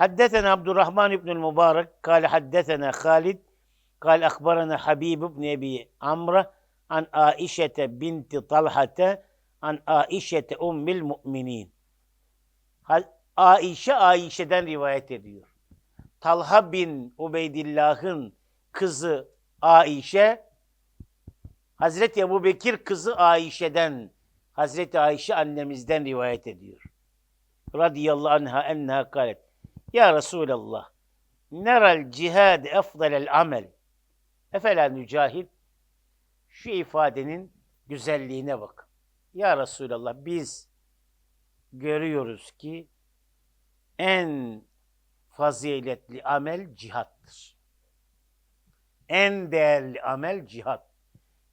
حدثنا عبد الرحمن بن المبارك قال حدثنا خالد قال أخبرنا حبيب بن أبي عمرو عن عائشة بنت طلحة عن عائشة أم المؤمنين Ha- Aişe Aişe'den rivayet ediyor. Talha bin Ubeydillah'ın kızı Aişe Hazreti Ebu Bekir kızı Aişe'den Hazreti Ayşe annemizden rivayet ediyor. Radiyallahu anha enha kalet. Ya Resulallah neral cihad efdalel amel. Efela nücahid. Şu ifadenin güzelliğine bak. Ya Resulallah biz görüyoruz ki en faziletli amel cihattır. En değerli amel cihat.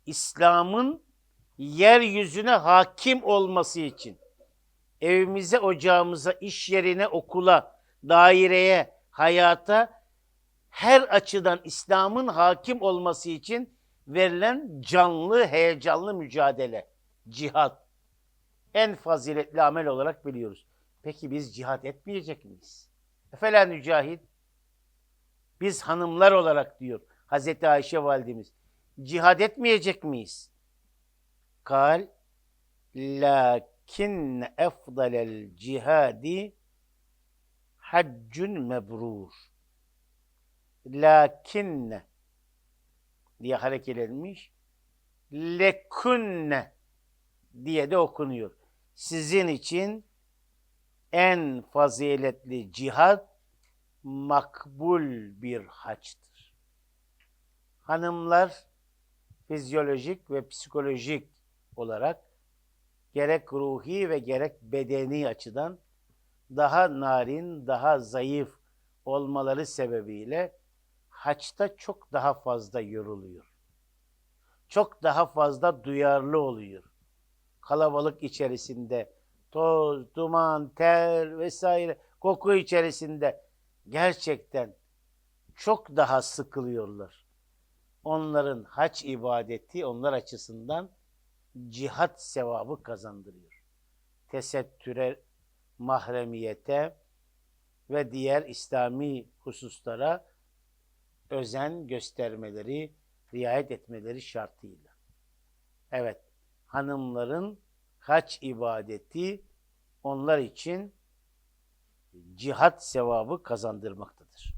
İslam'ın yeryüzüne hakim olması için evimize, ocağımıza, iş yerine, okula, daireye, hayata her açıdan İslam'ın hakim olması için verilen canlı, heyecanlı mücadele, cihat. En faziletli amel olarak biliyoruz. Peki biz cihat etmeyecek miyiz? Efela nücahid. Biz hanımlar olarak diyor Hazreti Ayşe validemiz. Cihad etmeyecek miyiz? Kal lakin efdalel cihadi haccun mebrur. Lakinne diye hareketlenmiş. Lekunne diye de okunuyor. Sizin için en faziletli cihad makbul bir haçtır. Hanımlar fizyolojik ve psikolojik olarak gerek ruhi ve gerek bedeni açıdan daha narin, daha zayıf olmaları sebebiyle haçta çok daha fazla yoruluyor. Çok daha fazla duyarlı oluyor. Kalabalık içerisinde toz, duman, ter vesaire koku içerisinde gerçekten çok daha sıkılıyorlar. Onların haç ibadeti onlar açısından cihat sevabı kazandırıyor. Tesettüre, mahremiyete ve diğer İslami hususlara özen göstermeleri, riayet etmeleri şartıyla. Evet, hanımların haç ibadeti onlar için cihat sevabı kazandırmaktadır.